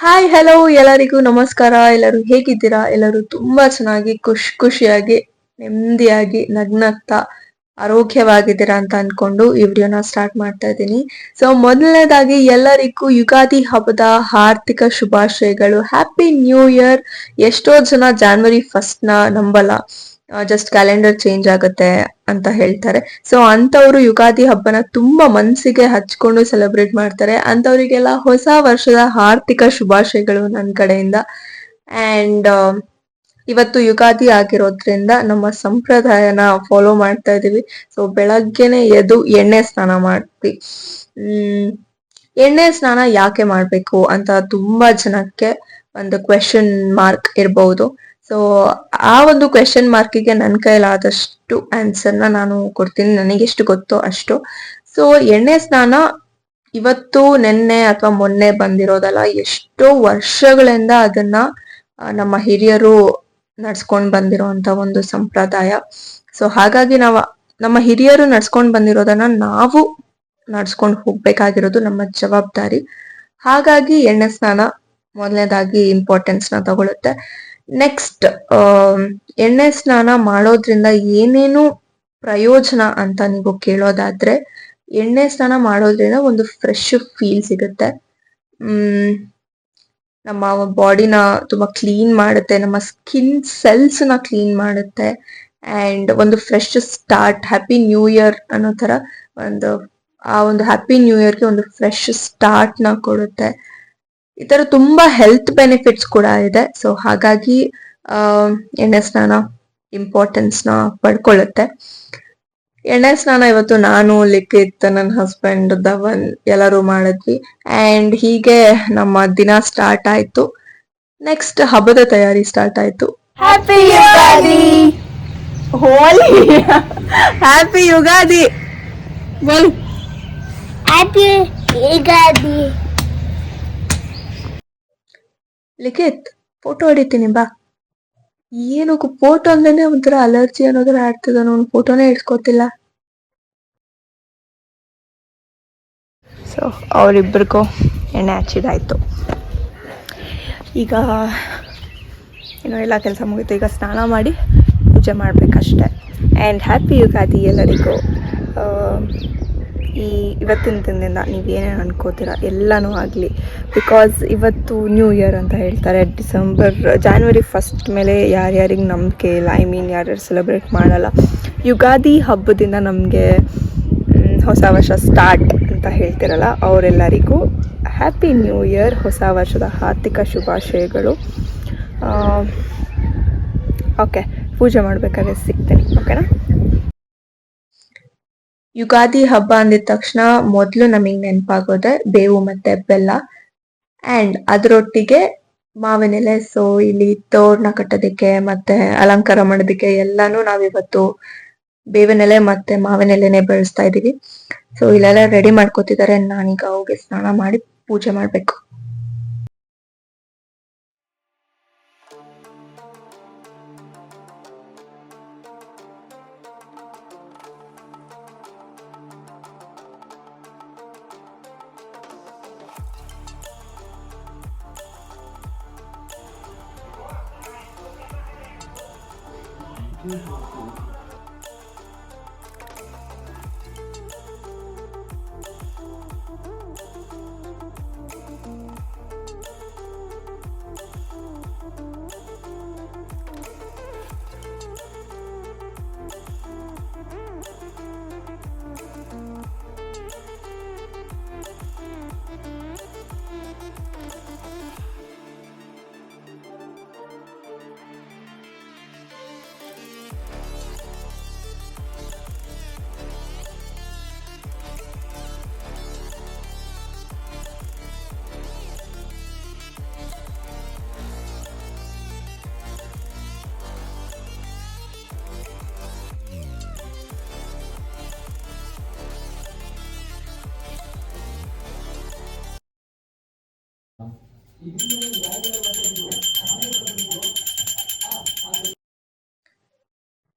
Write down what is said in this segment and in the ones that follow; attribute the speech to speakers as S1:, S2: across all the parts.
S1: Hi hello ಎಲ್ಲರಿಗೂ ನಮಸ್ಕಾರ. ಎಲ್ಲರೂ ಹೇಗಿದ್ದೀರಾ? ಎಲ್ಲರೂ ತುಂಬಾ ಚೆನ್ನಾಗಿ, ಖುಷ್, ಖುಷಿಯಾಗಿ, ನೆಮ್ಮದಿಯಾಗಿ, ನಗ್ನಗ್ತಾ, ಆರೋಗ್ಯವಾಗಿದ್ದೀರಾ ಅಂತ ಅನ್ಕೊಂಡು ಈ ವಿಡಿಯೋನ ಸ್ಟಾರ್ಟ್ ಮಾಡ್ತಾ ಇದ್ದೀನಿ. ಸೊ ಮೊದಲನೇದಾಗಿ ಎಲ್ಲರಿಗೂ ಯುಗಾದಿ ಹಬ್ಬದ ಆರ್ಥಿಕ ಶುಭಾಶಯಗಳು. ಹ್ಯಾಪಿ ನ್ಯೂ ಇಯರ್ ಎಷ್ಟೋ ಜನ ಜಾನ್ವರಿ ಫಸ್ಟ್ನ ನಂಬಲ್ಲ. ಜಸ್ಟ್ ಕ್ಯಾಲೆಂಡರ್ ಚೇಂಜ್ ಆಗುತ್ತೆ ಅಂತ ಹೇಳ್ತಾರೆ. ಸೊ ಅಂತವ್ರು ಯುಗಾದಿ ಹಬ್ಬನ ತುಂಬಾ ಮನ್ಸಿಗೆ ಹಚ್ಕೊಂಡು ಸೆಲೆಬ್ರೇಟ್ ಮಾಡ್ತಾರೆ. ಅಂತವ್ರಿಗೆಲ್ಲ ಹೊಸ ವರ್ಷದ ಆರ್ಥಿಕ ಶುಭಾಶಯಗಳು ನನ್ನ ಕಡೆಯಿಂದ. ಅಂಡ್ ಇವತ್ತು ಯುಗಾದಿ ಆಗಿರೋದ್ರಿಂದ ನಮ್ಮ ಸಂಪ್ರದಾಯನ ಫಾಲೋ ಮಾಡ್ತಾ ಇದೀವಿ. ಸೊ ಬೆಳಗ್ಗೆನೆ ಎದ್ದು ಎಣ್ಣೆ ಸ್ನಾನ ಮಾಡ್ತೀವಿ. ಎಣ್ಣೆ ಸ್ನಾನ ಯಾಕೆ ಮಾಡ್ಬೇಕು ಅಂತ ತುಂಬಾ ಜನಕ್ಕೆ ಒಂದು ಕ್ವೆಶನ್ ಮಾರ್ಕ್ ಇರಬಹುದು ಸೊ ಆ ಒಂದು ಕ್ವೆಶನ್ ಮಾರ್ಕಿಗೆ ನನ್ನ ಕೈಲಾದಷ್ಟು ಆನ್ಸರ್ನ ನಾನು ಕೊಡ್ತೀನಿ. ನನಗೆ ಎಷ್ಟು ಗೊತ್ತೋ ಅಷ್ಟು. ಸೊ ಎಣ್ಣೆ ಸ್ನಾನ ಇವತ್ತು, ನಿನ್ನೆ ಅಥವಾ ಮೊನ್ನೆ ಬಂದಿರೋದಲ್ಲ, ಎಷ್ಟೋ ವರ್ಷಗಳಿಂದ ಅದನ್ನ ನಮ್ಮ ಹಿರಿಯರು ನಡ್ಸ್ಕೊಂಡ್ ಬಂದಿರೋಂತ ಒಂದು ಸಂಪ್ರದಾಯ. ಸೊ ಹಾಗಾಗಿ ನಾವು, ನಮ್ಮ ಹಿರಿಯರು ನಡ್ಸ್ಕೊಂಡ್ ಬಂದಿರೋದನ್ನ ನಾವು ನಡ್ಸ್ಕೊಂಡು ಹೋಗ್ಬೇಕಾಗಿರೋದು ನಮ್ಮ ಜವಾಬ್ದಾರಿ. ಹಾಗಾಗಿ ಎಣ್ಣೆ ಸ್ನಾನ ಮೊದಲನೇದಾಗಿ ಇಂಪಾರ್ಟೆನ್ಸ್ನ ತಗೊಳುತ್ತೆ. ನೆಕ್ಸ್ಟ್ ಎಣ್ಣೆ ಸ್ನಾನ ಮಾಡೋದ್ರಿಂದ ಏನೇನು ಪ್ರಯೋಜನ ಅಂತ ನೀವು ಕೇಳೋದಾದ್ರೆ, ಎಣ್ಣೆ ಸ್ನಾನ ಮಾಡೋದ್ರಿಂದ ಒಂದು ಫ್ರೆಶ್ ಫೀಲ್ ಸಿಗುತ್ತೆ. ನಮ್ಮ ಬಾಡಿನ ತುಂಬಾ ಕ್ಲೀನ್ ಮಾಡುತ್ತೆ, ನಮ್ಮ ಸ್ಕಿನ್ ಸೆಲ್ಸ್ನ ಕ್ಲೀನ್ ಮಾಡುತ್ತೆ ಅಂಡ್ ಒಂದು fresh start happy new year ಅನ್ನೋ ತರ ಒಂದು, ಆ ಒಂದು ಹ್ಯಾಪಿ ನ್ಯೂ ಇಯರ್ಗೆ ಒಂದು ಫ್ರೆಶ್ ಸ್ಟಾರ್ಟ್ನ ಕೊಡುತ್ತೆ. ಈ ತರ ತುಂಬಾ ಹೆಲ್ತ್ ಬೆನಿಫಿಟ್ಸ್ ಕೂಡ ಇದೆ. ಸೊ ಹಾಗಾಗಿ ಎಣ್ಣೆ ಸ್ನಾನ ಇಂಪಾರ್ಟೆನ್ಸ್ನ ಪಡ್ಕೊಳ್ಳುತ್ತೆ. ಎಣ್ಣೆ ಸ್ನಾನ ಇವತ್ತು ನಾನು ಲಿಖಿತ್ ನನ್ನ ಹಸ್ಬೆಂಡ್ ಧವನ್ ಎಲ್ಲರೂ ಮಾಡಿದ್ವಿ. ಅಂಡ್ ಹೀಗೆ ನಮ್ಮ ದಿನ ಸ್ಟಾರ್ಟ್ ಆಯ್ತು. ನೆಕ್ಸ್ಟ್ ಹಬ್ಬದ ತಯಾರಿ ಸ್ಟಾರ್ಟ್ ಆಯ್ತು.
S2: ಹ್ಯಾಪಿ ಯುಗಾದಿ ಹೋಲಿ ಹ್ಯಾಪಿ ಯುಗಾದಿ
S3: ಯುಗಾದಿ
S1: ಲಿಖಿತ್ ಫೋಟೋ ಹೊಡಿತೀನಿ, ಬಾ. ಏನು ಫೋಟೋ ಅಂದ್ರೇನೆ ಒಂಥರ ಅಲರ್ಜಿ ಅನ್ನೋದ್ರ ಆಡ್ತದ ಅವ್ನು ಫೋಟೋನೇ ಇಡ್ಸ್ಕೊತಿಲ್ಲ.
S2: ಸೊ ಅವರಿಬ್ಬರಿಗೂ ಎಣ್ಣೆ ಹಚ್ಚಿದಾಯ್ತು. ಈಗ ಏನೋ ಎಲ್ಲ ಕೆಲಸ ಮುಗೀತು. ಈಗ ಸ್ನಾನ ಮಾಡಿ ಪೂಜೆ ಮಾಡಬೇಕಷ್ಟೆ. ಆ್ಯಂಡ್ ಹ್ಯಾಪಿ ಯುಗಾದಿ ಎಲ್ಲರಿಗೂ. ಈ ಇವತ್ತಿನ ದಿನದಿಂದ ನೀವು ಏನೇನು ಅನ್ಕೋತೀರ? ಎಲ್ಲನೂ ಆಗಲಿ. ಬಿಕಾಸ್ ಇವತ್ತು ನ್ಯೂ ಇಯರ್ ಅಂತ ಹೇಳ್ತಾರೆ. ಡಿಸೆಂಬರ್ ಜಾನ್ವರಿ ಫಸ್ಟ್ ಮೇಲೆ ಯಾರ್ಯಾರಿಗೆ ನಂಬಿಕೆ ಇಲ್ಲ. ಐ ಮೀನ್ ಯಾರ್ಯಾರು ಸೆಲೆಬ್ರೇಟ್ ಮಾಡಲ್ಲ. ಯುಗಾದಿ ಹಬ್ಬದಿಂದ ನಮಗೆ ಹೊಸ ವರ್ಷ ಸ್ಟಾರ್ಟ್ ಅಂತ ಹೇಳ್ತಿರಲ್ಲ. ಅವರೆಲ್ಲರಿಗೂ ಹ್ಯಾಪಿ ನ್ಯೂ ಇಯರ್ ಹೊಸ ವರ್ಷದ ಆರ್ಥಿಕ ಶುಭಾಶಯಗಳು. ಓಕೆ ಪೂಜೆ ಮಾಡಬೇಕಾದ್ರೆ ಸಿಗ್ತೀನಿ ಓಕೆನಾ
S1: ಯುಗಾದಿ ಹಬ್ಬ ಅಂದಿದ ತಕ್ಷಣ ಮೊದಲು ನಮಗೆ ನೆನಪಾಗೋದೆ ಬೇವು ಮತ್ತೆ ಬೆಲ್ಲ. ಅಂಡ್ ಅದರೊಟ್ಟಿಗೆ ಮಾವಿನೆಲೆ ಸೊ ಇಲ್ಲಿ ತೋರಣ ಕಟ್ಟೋದಕ್ಕೆ ಮತ್ತೆ ಅಲಂಕಾರ ಮಾಡೋದಕ್ಕೆ ಎಲ್ಲಾನು ನಾವಿವತ್ತು ಬೇವಿನೆಲೆ ಮತ್ತೆ ಮಾವಿನೆಲೆನೆ ಬೆಳೆಸ್ತಾ ಇದೀವಿ. ಸೊ ಇಲ್ಲೆಲ್ಲ ರೆಡಿ ಮಾಡ್ಕೋತಿದ್ದಾರೆ ನಾನೀಗ ಹೋಗಿ ಸ್ನಾನ ಮಾಡಿ ಪೂಜೆ ಮಾಡ್ಬೇಕು. 嗯。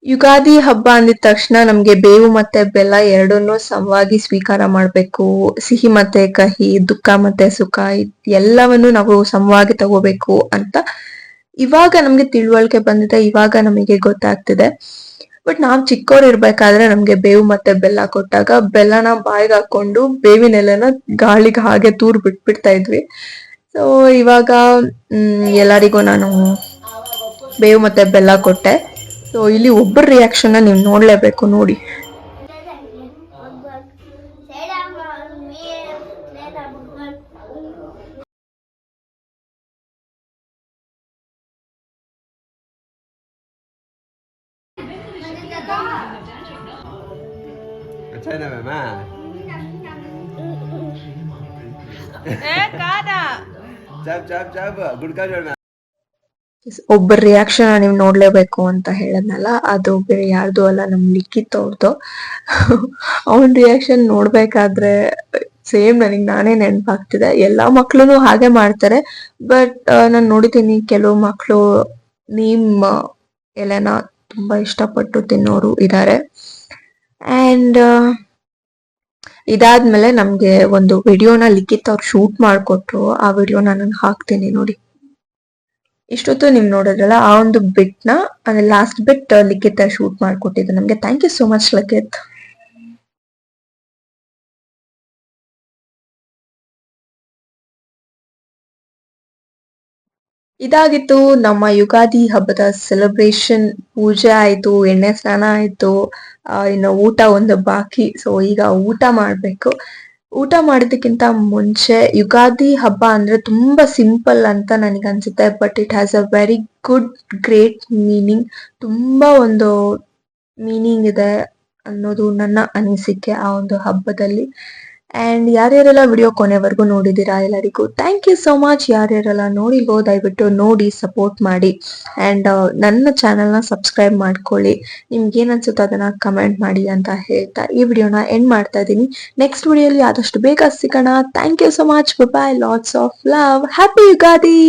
S1: ಯುಗಾದಿ ಹಬ್ಬ ಅಂದಿದ ತಕ್ಷಣ ನಮ್ಗೆ ಬೇವು ಮತ್ತೆ ಬೆಲ್ಲ ಎರಡನ್ನೂ ಸಮವಾಗಿ ಸ್ವೀಕಾರ ಮಾಡ್ಬೇಕು. ಸಿಹಿ ಮತ್ತೆ ಕಹಿ, ದುಃಖ ಮತ್ತೆ ಸುಖ, ಎಲ್ಲವನ್ನು ನಾವು ಸಮವಾಗಿ ತಗೋಬೇಕು ಅಂತ ಇವಾಗ ನಮ್ಗೆ ತಿಳುವಳಿಕೆ ಬಂದಿದೆ, ಇವಾಗ ನಮಗೆ ಗೊತ್ತಾಗ್ತಿದೆ. ಬಟ್ ನಾವ್ ಚಿಕ್ಕವ್ರು ಇರ್ಬೇಕಾದ್ರೆ ನಮ್ಗೆ ಬೇವು ಮತ್ತೆ ಬೆಲ್ಲ ಕೊಟ್ಟಾಗ ಬೆಲ್ಲನ ಬಾಯಿಗೆ ಹಾಕೊಂಡು ಬೇವಿನೆಲ್ಲನ ಗಾಳಿಗೆ ಹಾಗೆ ತೂರ್ ಬಿಟ್ಬಿಡ್ತಾ ಇದ್ವಿ. ಸೊ ಇವಾಗ ಎಲ್ಲರಿಗೂ ನಾನು ಬೇವು ಮತ್ತೆ ಬೆಲ್ಲ ಕೊಟ್ಟೆ. ಸೊ ಇಲ್ಲಿ ಒಬ್ಬರ ರಿಯಾಕ್ಷನ್ನ ನೀವು ನೋಡ್ಲೇಬೇಕು ನೋಡಿ.
S4: ಏ mama.
S1: ಒಬ್ಬರ ರಿಯಾಕ್ಷನ್ ನೀವು ನೋಡ್ಲೇಬೇಕು ಅಂತ ಹೇಳದ್ನಲ್ಲ, ಅದು ಬೇರೆ ಯಾರ್ದು ಅಲ್ಲ, ನಮ್ ಲಿಖಿತ್ ಅವ್ರದ್ದು ಅವನ್ ರಿಯಾಕ್ಷನ್ ನೋಡ್ಬೇಕಾದ್ರೆ ಸೇಮ್ ನನಗೆ ನಾನೇ ನೆನಪಾಗ್ತಿದೆ. ಎಲ್ಲಾ ಮಕ್ಳು ಹಾಗೆ ಮಾಡ್ತಾರೆ ಬಟ್ ನಾನು ನೋಡಿದ್ದೀನಿ ಕೆಲವು ಮಕ್ಳು ನೀಮ್ ಎಲೆನ ತುಂಬಾ ಇಷ್ಟಪಟ್ಟು ತಿನ್ನೋರು ಇದ್ದಾರೆ ಅಂಡ್ ಇದಾದ್ಮೇಲೆ ನಮ್ಗೆ ಒಂದು ವಿಡಿಯೋನ ಲಿಖಿತ್ ಅವ್ರು ಶೂಟ್ ಮಾಡ್ಕೊಟ್ರು, ಆ ವಿಡಿಯೋನ ನಾನು ಹಾಕ್ತೀನಿ ನೋಡಿ. ಇಷ್ಟೊತ್ತು ನೀವು ನೋಡಿದ್ರಲ್ಲ, ಆ ಒಂದು ಬಿಟ್ನ ಅಂದ್ರೆ ಲಾಸ್ಟ್ ಬಿಟ್ ಲಿಖಿತ ಶೂಟ್ ಮಾಡ್ಕೊಟ್ಟಿದ್ದು. ನಮ್ಗೆ thank you so much Likhith ಇದಾಗಿತ್ತು, ನಮ್ಮ ಯುಗಾದಿ ಹಬ್ಬದ ಸೆಲೆಬ್ರೇಷನ್ ಪೂಜೆ ಆಯ್ತು, ಎಣ್ಣೆ ಸ್ನಾನ ಆಯ್ತು ಇನ್ನು ಊಟ ಒಂದು ಬಾಕಿ. ಸೊ ಈಗ ಊಟ ಮಾಡಬೇಕು. ಊಟ ಮಾಡೋದಕ್ಕಿಂತ ಮುಂಚೆ ಯುಗಾದಿ ಹಬ್ಬ ಅಂದ್ರೆ ತುಂಬಾ ಸಿಂಪಲ್ ಅಂತ ನನಗೆ ಅನ್ಸುತ್ತೆ but it has a very good great meaning ತುಂಬಾ ಒಂದು ಮೀನಿಂಗ್ ಇದೆ ಅನ್ನೋದು ನನ್ನ ಅನಿಸಿಕೆ ಆ ಒಂದು ಹಬ್ಬದಲ್ಲಿ. ಅಂಡ್ ಯಾರ್ಯಾರೆಲ್ಲ ವಿಡಿಯೋ ಕೊನೆವರೆಗೂ ನೋಡಿದ್ದೀರಾ ಎಲ್ಲರಿಗೂ ಥ್ಯಾಂಕ್ ಯು ಸೋ ಮಚ್ ಯಾರ್ಯಾರೆಲ್ಲ ನೋಡಿಲ್ವೋ ದಯವಿಟ್ಟು ನೋಡಿ ಸಪೋರ್ಟ್ ಮಾಡಿ. ಆ್ಯಂಡ್ ನನ್ನ ಚಾನಲ್ನ ಸಬ್ಸ್ಕ್ರೈಬ್ ಮಾಡ್ಕೊಳ್ಳಿ. ನಿಮ್ಗೆ ಏನು ಅನ್ಸುತ್ತೋ ಅದನ್ನು ಕಮೆಂಟ್ ಮಾಡಿ ಅಂತ ಹೇಳ್ತಾ ಈ ವಿಡಿಯೋನ ಎಂಡ್ ಮಾಡ್ತಾ ಇದ್ದೀನಿ. ನೆಕ್ಸ್ಟ್ ವಿಡಿಯೋಲಿ ಆದಷ್ಟು ಬೇಗ ಸಿಗೋಣ. Thank you so much bye lots of love happy Ugadi